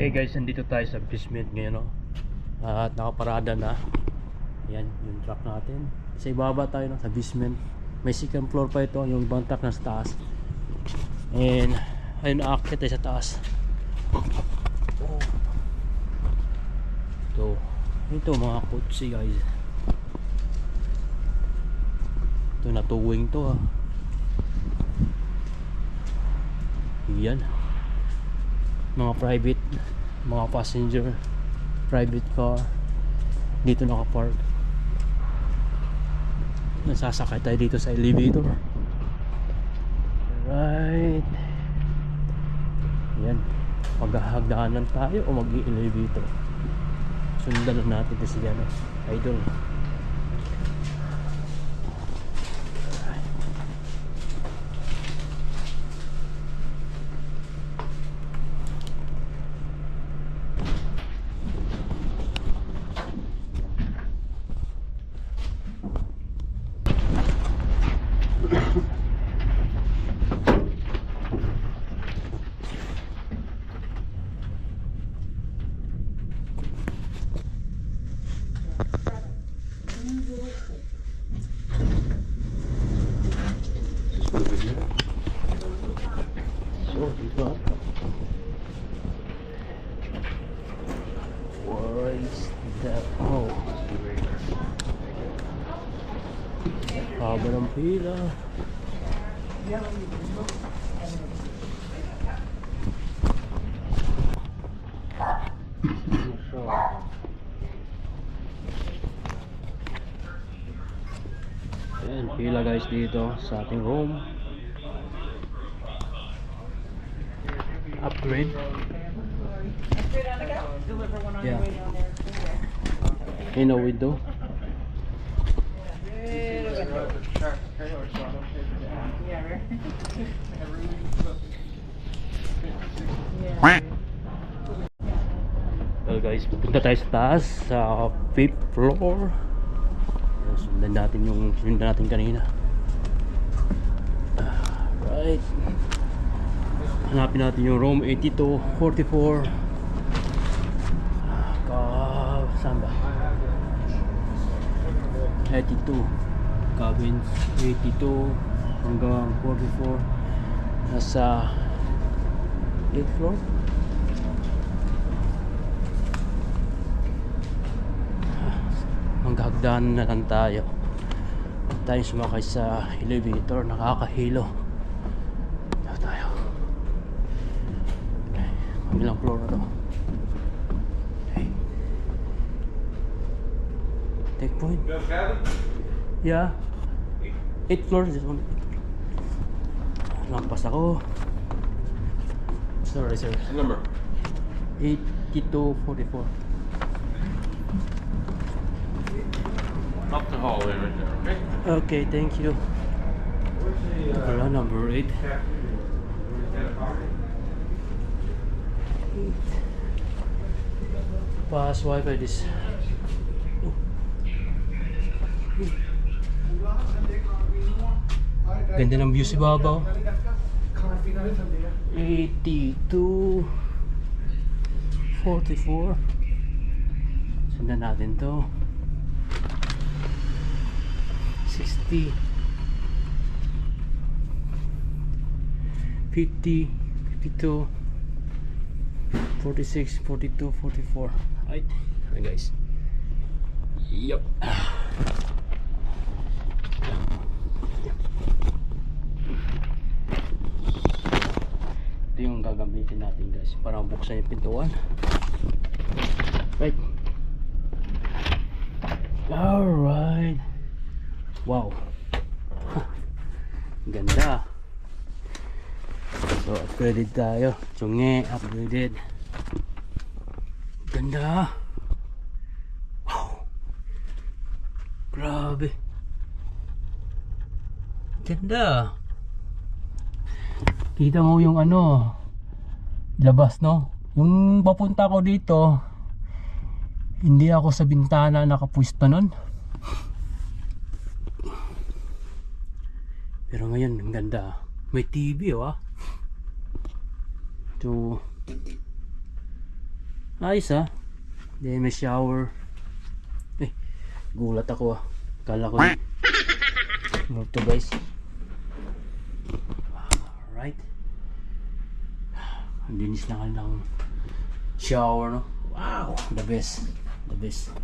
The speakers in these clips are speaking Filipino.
Hey guys, nandito tayo sa basement ngayon no. At nakaparada na. Yan, yung truck natin. Sa ibaba tayo no, sa basement. May second floor pa ito, yung ibang truck nasa taas. And ayun aakyat tayo sa taas. Ito. Ito mga kutsi guys. Ito natuwing to ha. Yan mga private mga passenger private car dito nakapark. Nasasakay tayo dito sa elevator. Right yan maghahagdanan tayo o mag-elevator sundan na natin kasi ano idol So, dito ah. What is that? Oh. Haba ng pila. Ayan, pila guys dito sa ating room. Upgrade. Yeah. In a window. Well guys, pupunta tayo sa taas sa 5th floor. Sundan natin yung sinundan natin kanina. Right. Hanapin natin yung room 8244. Ah, Ka saan ba? 82 cabins 82 hanggang 44 nasa 8th floor. Manghagdan na lang tayo. Huwag tayong sumakay sa elevator. Nakakahilo. Dito tayo. Okay. kabilang floor na to? Okay. take point. Yeah. 8th floor this one lampas ako sorry sir Number. 8244 Up the hallway right there, okay? Okay, thank you. Pala, number 8. Pass wifi this. Ganda ng view si Babaw. 82 44 Sundan natin to. 60 50 52 46 42 44 right. Ayan guys. Yup ito yung gagamitin natin guys para buksan yung pintuan right alright Wow. Ganda. So, upgraded tayo. Tsungi, upgraded. Ganda. Wow. Grabe. Ganda. Kita mo yung ano, labas no? Yung papunta ko dito, hindi ako sa bintana nakapwisto nun. Pero ngayon, ang ganda. May TV, oh, ah. So, Ayos ah. Then may shower. Eh, gulat ako ah. Kala ko yun. Ano to guys? Alright. Ang linis na nga ng shower no. Wow! The best. The best.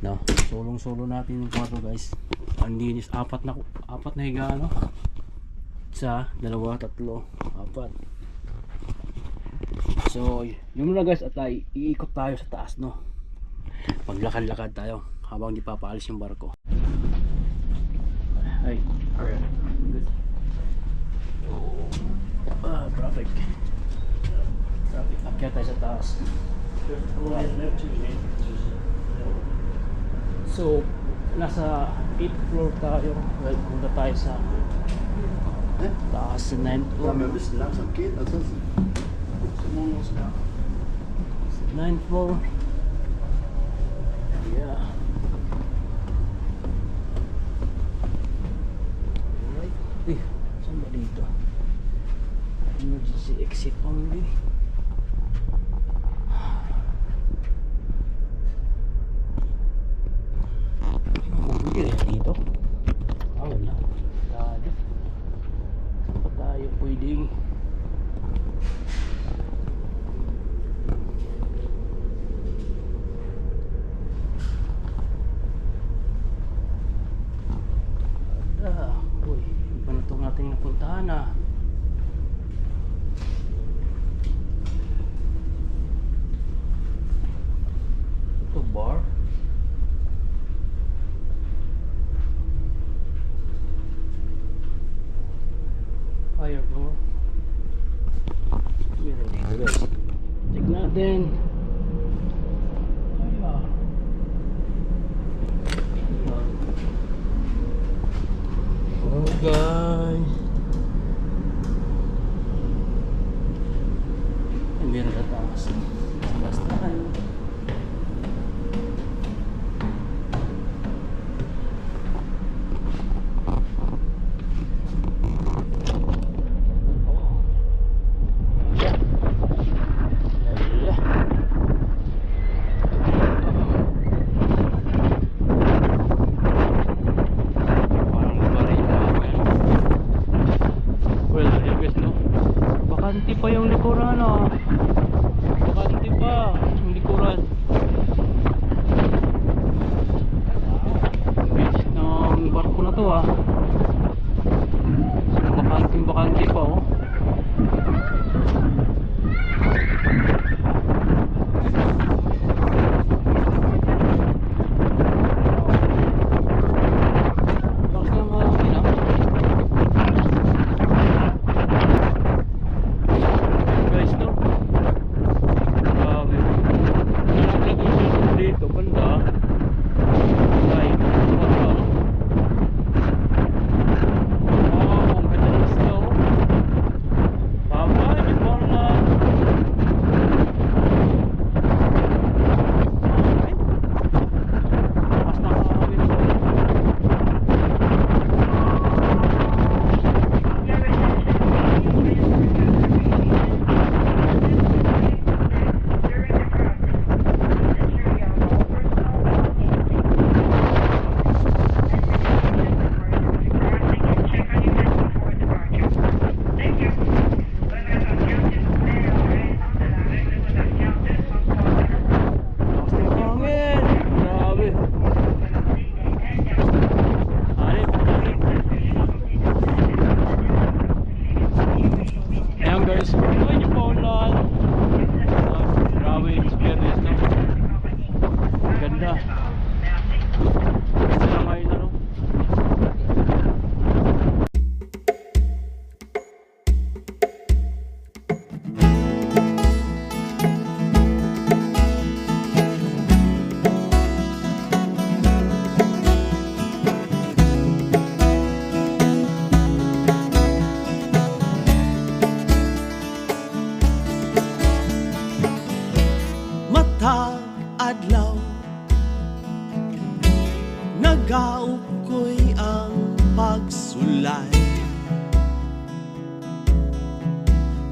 No, sulong-sulo natin yung kwarto guys. Ang linis. Apat na, apat na higa no. Isa, dalawa, tatlo, apat. So, yun muna guys at ay iikot tayo sa taas no. Maglakad-lakad tayo habang di papaalis yung barko. Ay, alright. Good. Ah, traffic. Akyat tayo sa taas. So, nasa 8th floor tayo. Well, punta tayo sa taas sa 9th Ja, floor. 9th floor. Yeah. Alright. Eh, saan ba dito? Emergency exit only. Hindi rin dito. Ah, wala. Lalo. Saan pa tayo pwedeng Ah, uy, iba na itong ating napuntahan ah.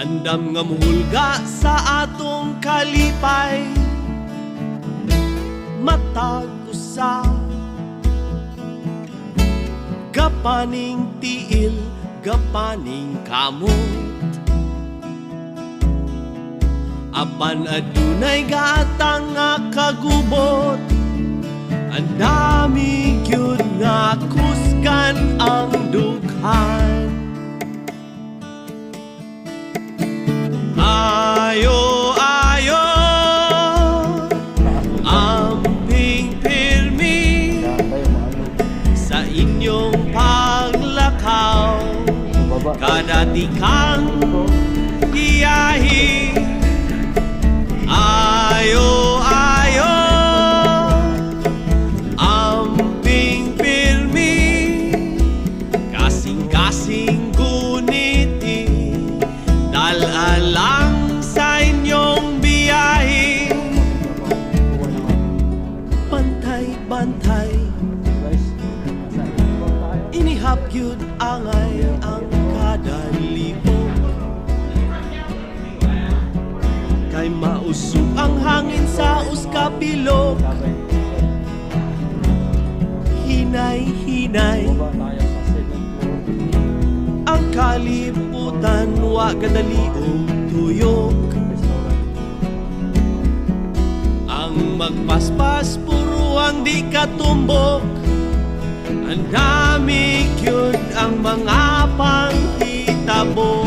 Andam nga muhulga sa atong kalipay. Matag usa Gapaning tiil, gapaning kamot. Apan adunay gatang nga kagubot. Ang dami yun nga kuskan ang dukhan ayo-ayo Amping pirmi Sa inyong paglakaw. Kada tikang biyahe Ayo-ayo Dinamik yun ang mga pangkita mo.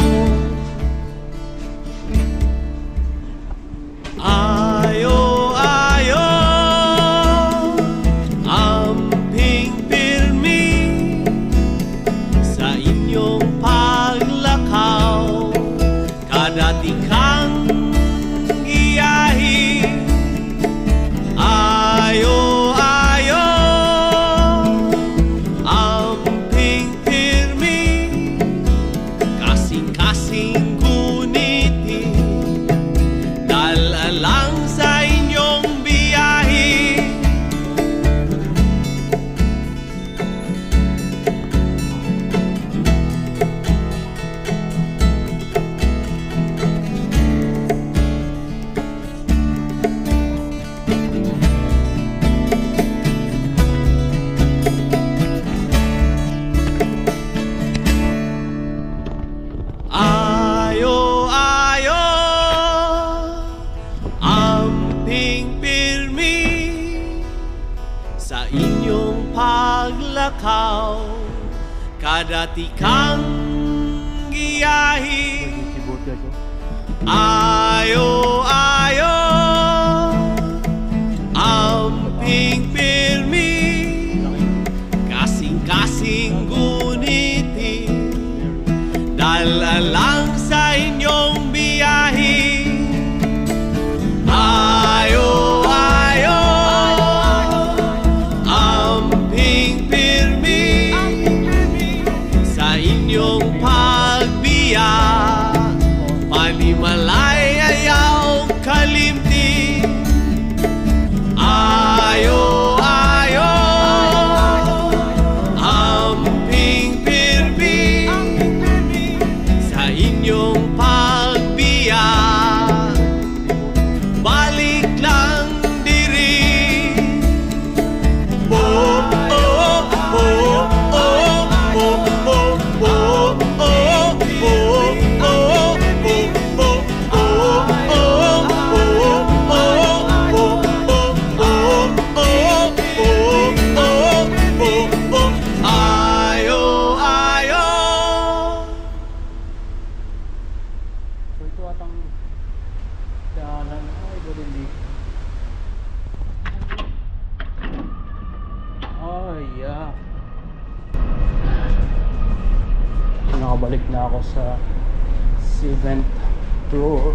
explore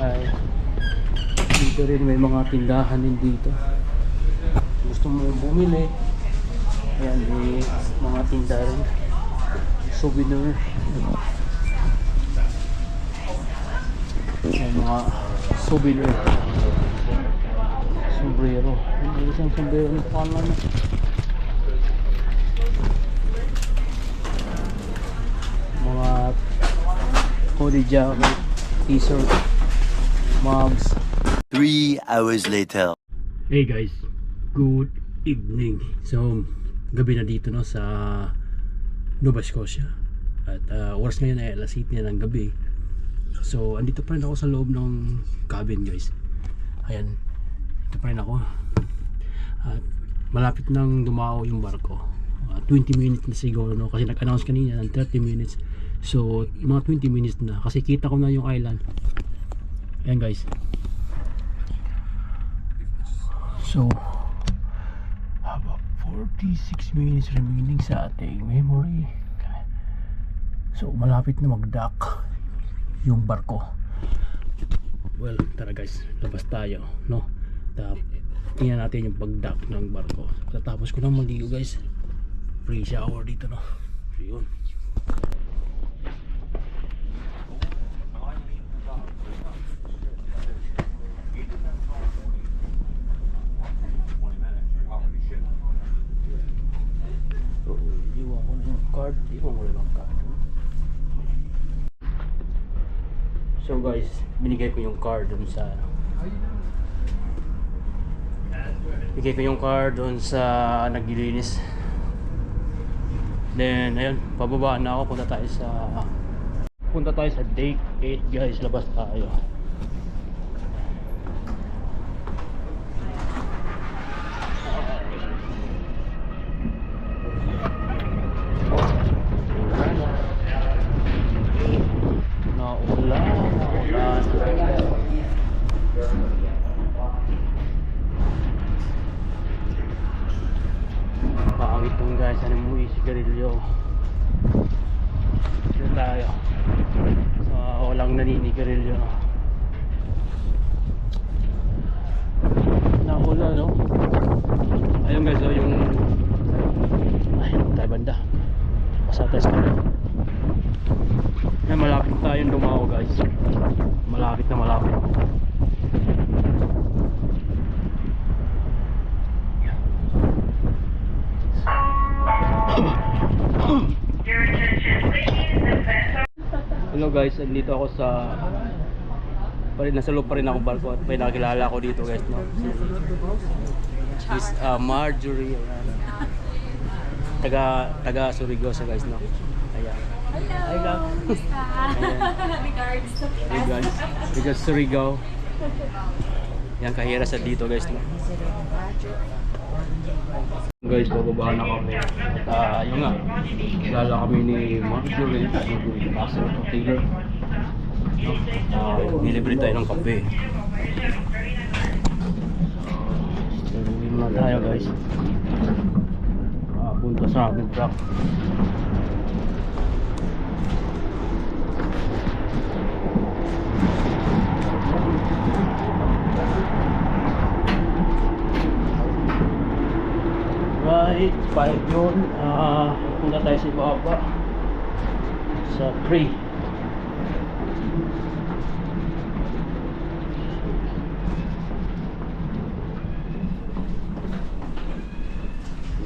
ay dito rin may mga tindahan din dito. Gusto mo bumili? Ayan may mga tinda rin souvenir. Ayan mga souvenir. Yung isang sombrero ng pangalan na. Mga jacket, t-shirt, mugs. Three hours later. Hey guys, good evening. So, gabi na dito no sa Nova Scotia. At uh, oras ngayon ay alas 8 na ng gabi. So, andito pa rin ako sa loob ng cabin guys. Ayan, ito pa rin ako. At malapit nang dumao yung barko. Uh, 20 minutes na siguro no kasi nag-announce kanina ng 30 minutes. So, mga 20 minutes na kasi kita ko na yung island. Ayan guys. So, about 46 minutes remaining sa ating memory. So, malapit na mag-dock yung barko. Well, tara guys, labas tayo, no? Tap, tingnan natin yung pag-dock ng barko. Tatapos ko nang maligo guys. Free shower dito, no? Yun. So, yung card. Mo lang card. So guys, binigay ko yung card dun sa Bigay ko yung card dun sa naglilinis. Then, ayun, pababa na ako. Punta tayo sa Punta tayo sa date 8 guys. Labas tayo. Naulan, naulan. Pangit tong guys, ano mo sigarilyo. Dito tayo. Sa walang naninigarilyo. Naulan, no? Ayun guys, oh, yung ay, tayo banda. Pasa tayo sa kanila. Yan, malapit na tayong dumao guys. Malapit na malapit. Hello guys, andito ako sa pa rin, nasa loob pa rin ako barko at may nakilala ko dito guys no. Si Miss uh, Marjorie ayan. taga taga Surigao siya guys no. Ayan. Hi, love. Regards. Regards, regards Surigao. Yan kahira sa dito guys no. Guys, bababa na kami. At uh, yun nga, kilala kami ni Marjorie, Marjorie Pastor o Taylor. Uh, tayo ng kape. So, uwi muna tayo guys. Uh, punta sa amin truck. Right, 5 yun. Ah, punta tayo sa baba. Sa 3.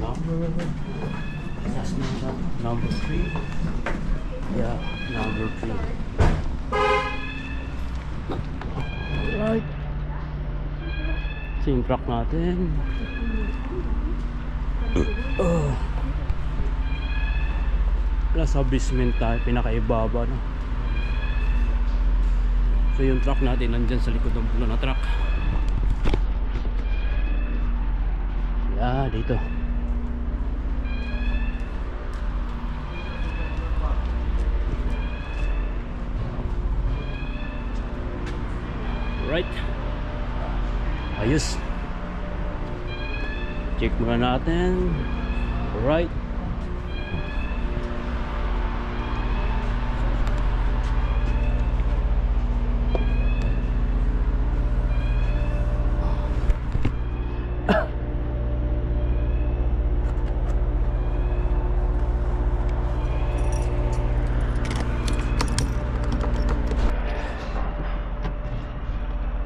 Number Last number Number 3 Yeah, number 3 Right yung truck natin Oh. Nasa basement tayo, pinakaibaba no. So yung truck natin nandyan sa likod ng puno na truck. Yeah, dito. Right. Ayos. Check muna natin. Right.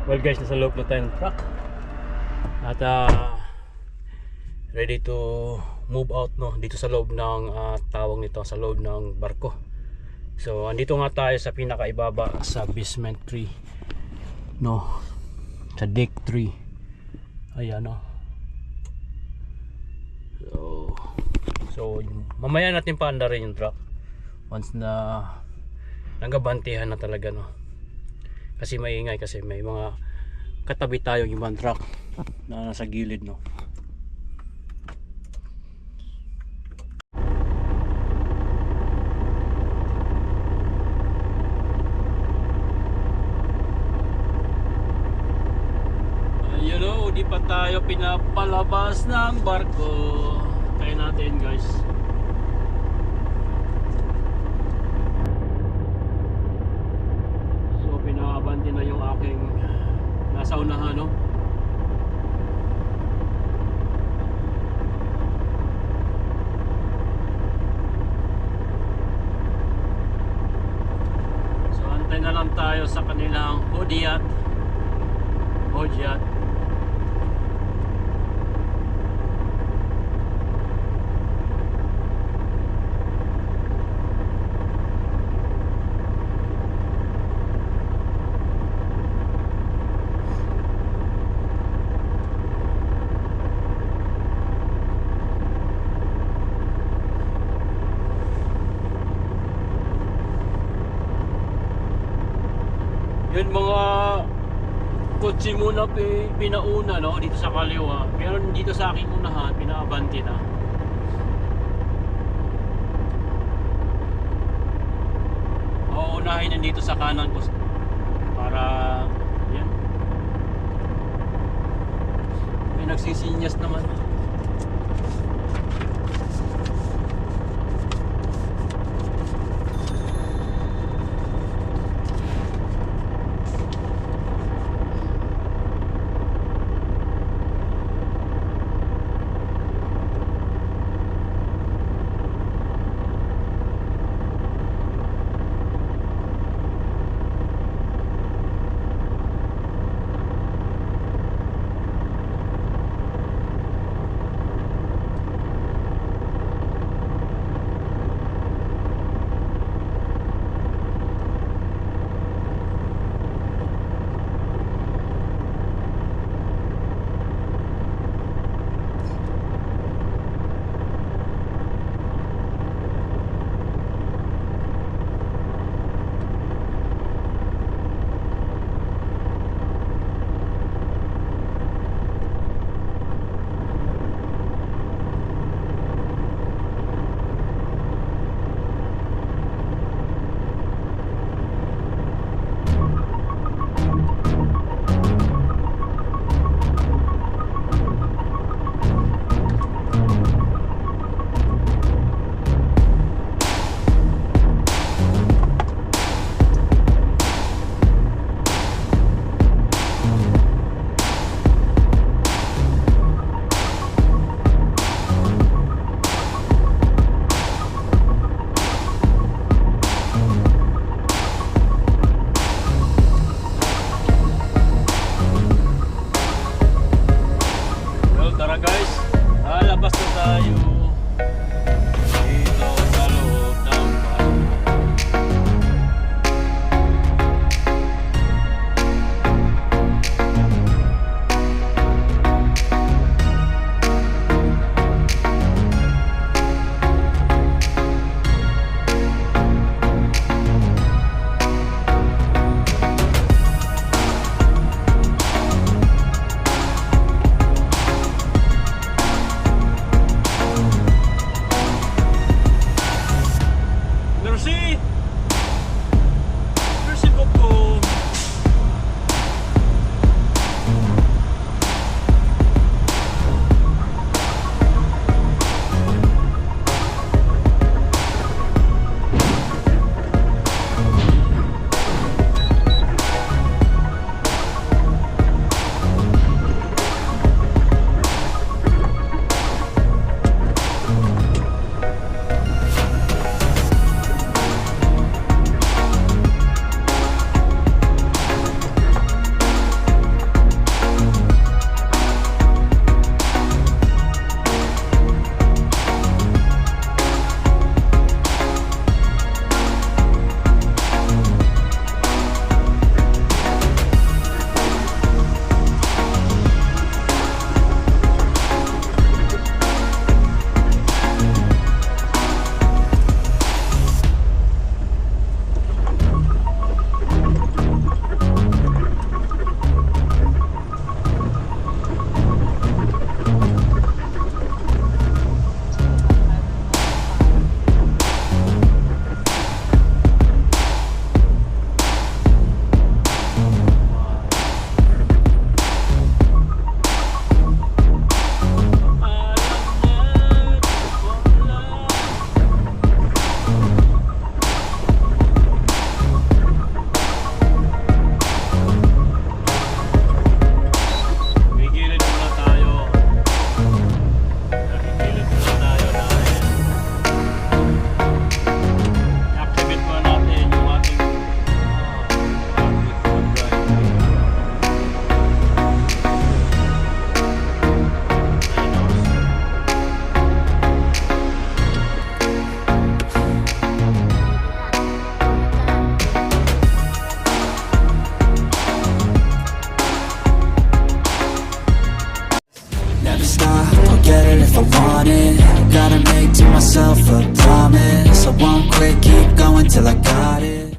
Well guys, nasa loob na tayo ng truck. At ah, ready to move out no dito sa loob ng ah, tawag nito sa loob ng barko. So andito nga tayo sa pinakaibaba sa basement 3 no sa deck 3 ayan no. So so mamaya natin paandarin yung truck once na nagabantihan na talaga no. Kasi maingay kasi may mga katabi tayo yung ibang truck na nasa gilid no Ayun o, di pa tayo pinapalabas ng barko. Kaya natin guys. So pinakabante na yung aking nasa unahan no. So antay na lang tayo sa kanilang hudyat. Hudyat. Yun mga kotse muna pi, pinauna no? Dito sa kaliwa. Pero dito sa aking unahan pinaabanti na. O unahin nandito sa kanan ko. Para yan may nagsisinyas naman